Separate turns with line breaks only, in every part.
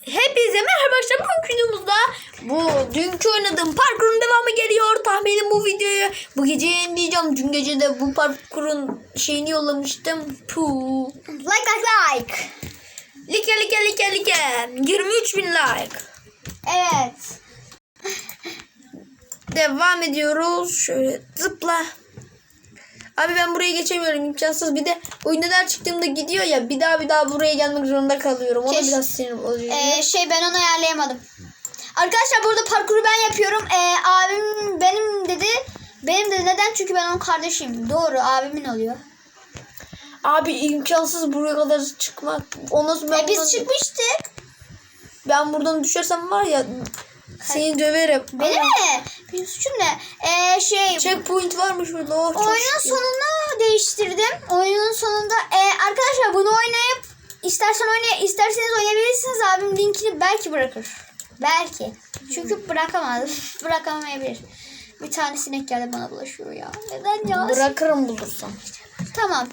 Hepinize merhaba arkadaşlar. Bugünkü videomuzda bu dünkü oynadığım parkurun devamı geliyor. Tahminim bu videoyu bu gece yayınlayacağım. Dün gece de bu parkurun şeyini yollamıştım. Puh.
Like like like.
Like like like like. 23 bin like.
Evet.
Devam ediyoruz. Şöyle zıpla. Abi ben buraya geçemiyorum imkansız. Bir de oyunda her çıktığımda gidiyor ya. Bir daha bir daha buraya gelmek zorunda kalıyorum. O da
Keş-
biraz sinir oluyor.
Ee, şey ben onu ayarlayamadım. Arkadaşlar burada parkuru ben yapıyorum. Ee, abim benim dedi. Benim dedi neden? Çünkü ben onun kardeşiyim. Doğru abimin oluyor.
Abi imkansız buraya kadar çıkmak. O nasıl ben
E, biz
buradan-
çıkmıştık.
Ben buradan düşersem var ya seni döverim.
Benim mi? Benim suçum ne? Ee, şey
Checkpoint varmış burada. Oh, çok
oyunun
şükür.
sonunu değiştirdim. Oyunun sonunda e, arkadaşlar bunu oynayıp istersen oynay isterseniz oynayabilirsiniz. Abim linkini belki bırakır. Belki. Çünkü bırakamaz. Bırakamayabilir. Bir tane sinek geldi bana bulaşıyor ya. Neden ya?
Bırakırım bulursam.
Tamam.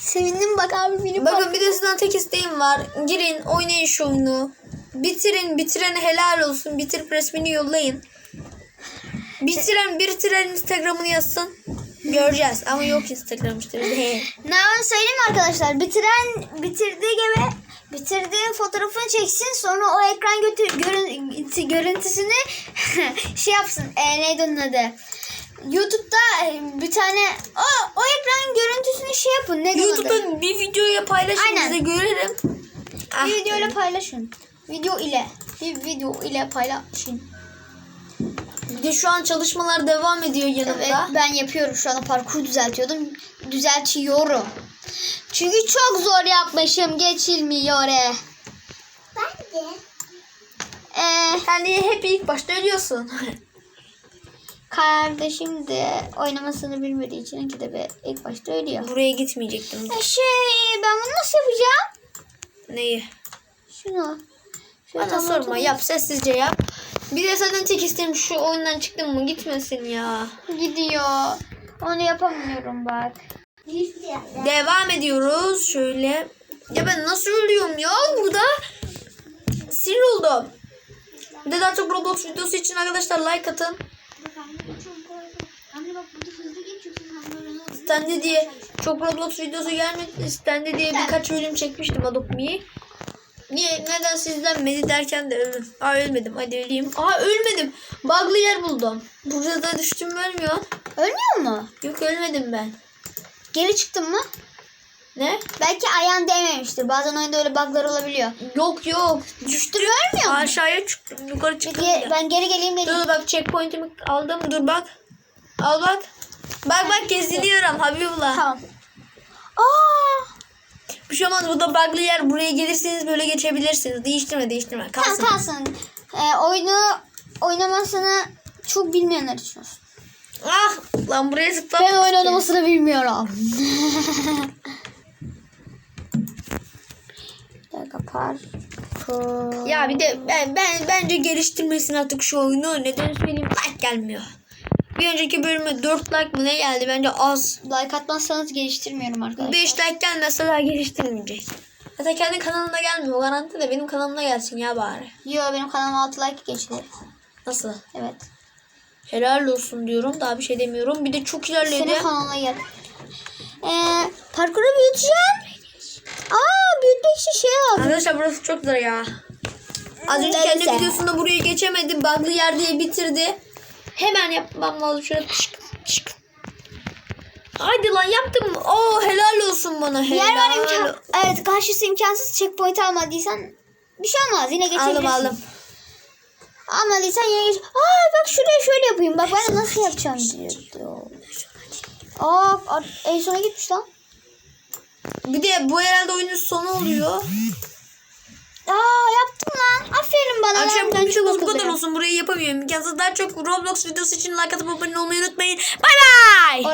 Sevindim bak abi benim
Bakın bir de sizden tek isteğim var. Girin oynayın şu oyunu. Bitirin bitirene helal olsun. Bitirip resmini yollayın. Bitiren bitiren Instagram'ını yazsın. Göreceğiz ama yok Instagram işte.
Ne yapayım söyleyeyim arkadaşlar? Bitiren bitirdiği gibi bitirdiği fotoğrafını çeksin sonra o ekran götür, görün, görüntüsünü şey yapsın. E, neydi onun adı? YouTube'da e, bir tane o, o ekran görüntüsünü şey yapın. Adı?
YouTube'da bir videoya paylaşın
Aynen.
bize görelim. Ah,
Bir video ile paylaşın. Video ile. Bir video ile paylaşın.
Bir de şu an çalışmalar devam ediyor yanımda.
Evet ben yapıyorum şu anda parkur düzeltiyordum. Düzeltiyorum. Çünkü çok zor yapmışım. Geçilmiyor. e. Ben de. Ee,
Yani hep ilk başta ölüyorsun.
kardeşim de oynamasını bilmediği için iki de be ilk başta ölüyor.
Buraya gitmeyecektim.
E şey ben bunu nasıl yapacağım?
Neyi?
Şunu.
Bana
tam
sorma
ortadan-
yap sessizce yap. Bir de zaten tek isteğim şu oyundan çıktım mı gitmesin ya.
Gidiyor. Onu yapamıyorum bak.
Devam ediyoruz şöyle. Ya ben nasıl ölüyorum ya burada? Sinir oldum. Bir de daha çok Roblox videosu için arkadaşlar like atın. Stendi diye çok Roblox videosu gelmedi. Stendi diye birkaç bölüm çekmiştim Adopt Me'yi. Niye? Neden sizlenmedi derken de öldüm. Aa ölmedim. Hadi öleyim. Aa ölmedim. Bug'lı yer buldum. Burada da düştüm ölmüyor.
Ölmüyor mu?
Yok ölmedim ben.
Geri çıktın mı?
Ne?
Belki ayağın değmemiştir. Bazen oyunda öyle bug'lar olabiliyor.
Yok yok.
Düştürüyor ölmüyor mu?
Aşağıya çıktım. Yukarı çıktım.
Ge- ben geri geleyim geleyim.
Dur bak checkpoint'imi aldım. Dur bak. Al bak. Bak bak geziniyorum Habibullah.
Tamam. Aa,
Bir şey olmaz. Bu da bug'lı yer. Buraya gelirseniz böyle geçebilirsiniz. Değiştirme değiştirme.
tamam
Kalsın.
kalsın. Ee, oyunu oynamasını çok bilmeyenler için olsun.
Ah lan buraya zıplam.
Ben oyun oynamasını bilmiyorum. Parkur.
Ya bir de ben, ben bence geliştirmesin artık şu oyunu. Neden söyleyeyim like gelmiyor. Bir önceki bölüme 4 like mı ne geldi? Bence az.
Like atmazsanız geliştirmiyorum arkadaşlar.
5 like gelmezse daha geliştirmeyecek. Hatta kendi kanalına gelmiyor. O garanti de benim kanalıma gelsin ya bari.
Yo benim kanalıma 6 like geçti.
Nasıl?
Evet.
Helal olsun diyorum. Daha bir şey demiyorum. Bir de çok ilerledi.
Senin kanalına gel. Ee, parkuru büyüteceğim. Aa büyütmek için şey lazım.
Arkadaşlar burası çok zor ya. Az önce kendi videosunda burayı geçemedi. Bug'lı yer diye bitirdi. Hemen yapmam lazım. Şöyle çık çık. Hadi lan yaptım. Oo helal olsun bana. Helal.
Yer var imkan. Evet karşısı imkansız checkpoint almadıysan bir şey olmaz yine geçebilirsin.
Aldım aldım.
Almadıysan yine geç. Aa bak şuraya şöyle yapayım. Bak ben nasıl yapacağım diyor. Aa en sona gitmiş lan.
Bir de bu herhalde oyunun sonu oluyor.
Aa yaptım lan. Aferin bana.
Akşam
lan.
bu kadar olsun. Burayı yapamıyorum. İmkansız daha çok Roblox videosu için like atıp abone olmayı unutmayın. Bay bay.